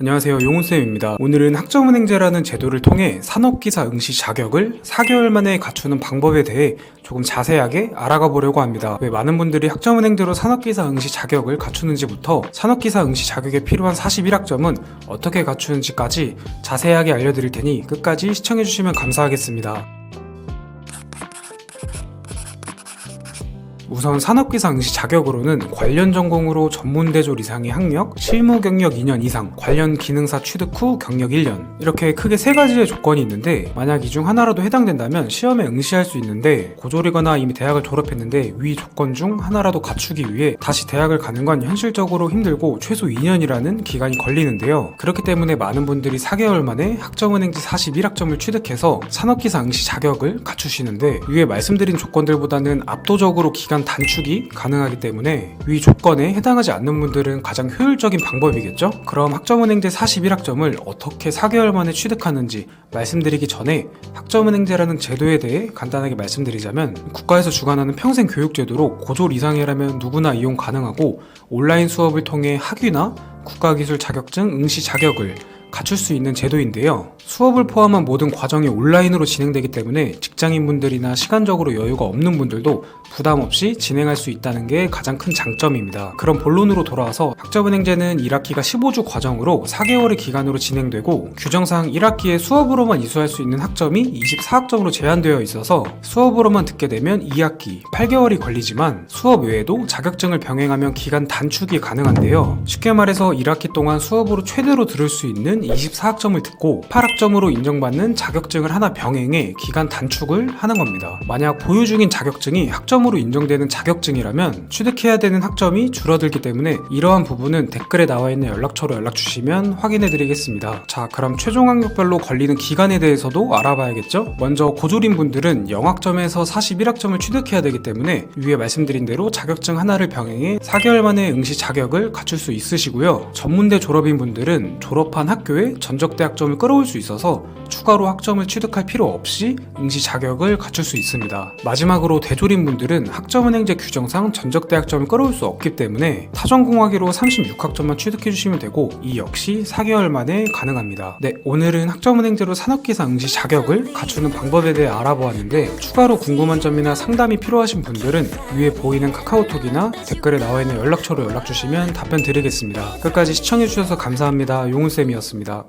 안녕하세요. 용훈쌤입니다. 오늘은 학점은행제라는 제도를 통해 산업기사 응시 자격을 4개월 만에 갖추는 방법에 대해 조금 자세하게 알아가 보려고 합니다. 왜 많은 분들이 학점은행제로 산업기사 응시 자격을 갖추는지부터 산업기사 응시 자격에 필요한 41학점은 어떻게 갖추는지까지 자세하게 알려드릴 테니 끝까지 시청해주시면 감사하겠습니다 우선 산업기사 응시 자격으로는 관련 전공으로 전문대졸 이상의 학력, 실무 경력 2년 이상, 관련 기능사 취득 후 경력 1년 이렇게 크게 세 가지의 조건이 있는데 만약 이 중 하나라도 해당된다면 시험에 응시할 수 있는데 고졸이거나 이미 대학을 졸업했는데 위 조건 중 하나라도 갖추기 위해 다시 대학을 가는 건 현실적으로 힘들고 최소 2년이라는 기간이 걸리는데요. 그렇기 때문에 많은 분들이 4개월 만에 학점은행지 41학점을 취득해서 산업기사 응시 자격을 갖추시는데 위에 말씀드린 조건들보다는 압도적으로 기간 단축이 가능하기 때문에 위 조건에 해당하지 않는 분들은 가장 효율적인 방법이겠죠? 그럼 학점은행제 41학점을 어떻게 4개월 만에 취득하는지 말씀드리기 전에 학점은행제라는 제도에 대해 간단하게 말씀드리자면 국가에서 주관하는 평생 교육제도로 고졸 이상이라면 누구나 이용 가능하고 온라인 수업을 통해 학위나 국가기술 자격증 응시 자격을 갖출 수 있는 제도인데요. 수업을 포함한 모든 과정이 온라인으로 진행되기 때문에 직장인분들이나 시간적으로 여유가 없는 분들도 부담 없이 진행할 수 있다는 게 가장 큰 장점입니다. 그럼 본론으로 돌아와서 학점은행제는 1학기가 15주 과정으로 4개월의 기간으로 진행되고 규정상 1학기에 수업으로만 이수할 수 있는 학점이 24학점으로 제한되어 있어서 수업으로만 듣게 되면 2학기 8개월이 걸리지만 수업 외에도 자격증을 병행하면 기간 단축이 가능한데요. 쉽게 말해서 1학기 동안 수업으로 최대로 들을 수 있는 24학점을 듣고 8학점으로 인정받는 자격증을 하나 병행해 기간 단축을 하는 겁니다. 만약 보유 중인 자격증이 학점으로 인정되는 자격증이라면 취득해야 되는 학점이 줄어들기 때문에 이러한 부분은 댓글에 나와 있는 연락처로 연락 주시면 확인해 드리겠습니다. 자, 그럼 최종 학력별로 걸리는 기간에 대해서도 알아봐야겠죠? 먼저 고졸인 분들은 0학점에서 41학점을 취득해야 되기 때문에 위에 말씀드린 대로 자격증 하나를 병행해 4개월 만에 응시 자격을 갖출 수 있으시고요. 전문대 졸업인 분들은 졸업한 학교 에 전적 대학점을 끌어올 수 있어서 추가로 학점을 취득할 필요 없이 응시 자격을 갖출 수 있습니다. 마지막으로 대졸인 분들은 학점은행제 규정상 전적 대학점을 끌어올 수 없기 때문에 타전공학위로 36학점만 취득해 주시면 되고 이 역시 4개월 만에 가능합니다. 네, 오늘은 학점은행제로 산업기사 응시 자격을 갖추는 방법에 대해 알아보았는데 추가로 궁금한 점이나 상담이 필요하신 분들은 위에 보이는 카카오톡이나 댓글에 나와 있는 연락처로 연락 주시면 답변 드리겠습니다. 끝까지 시청해 주셔서 감사합니다. 용훈쌤이었 습니다.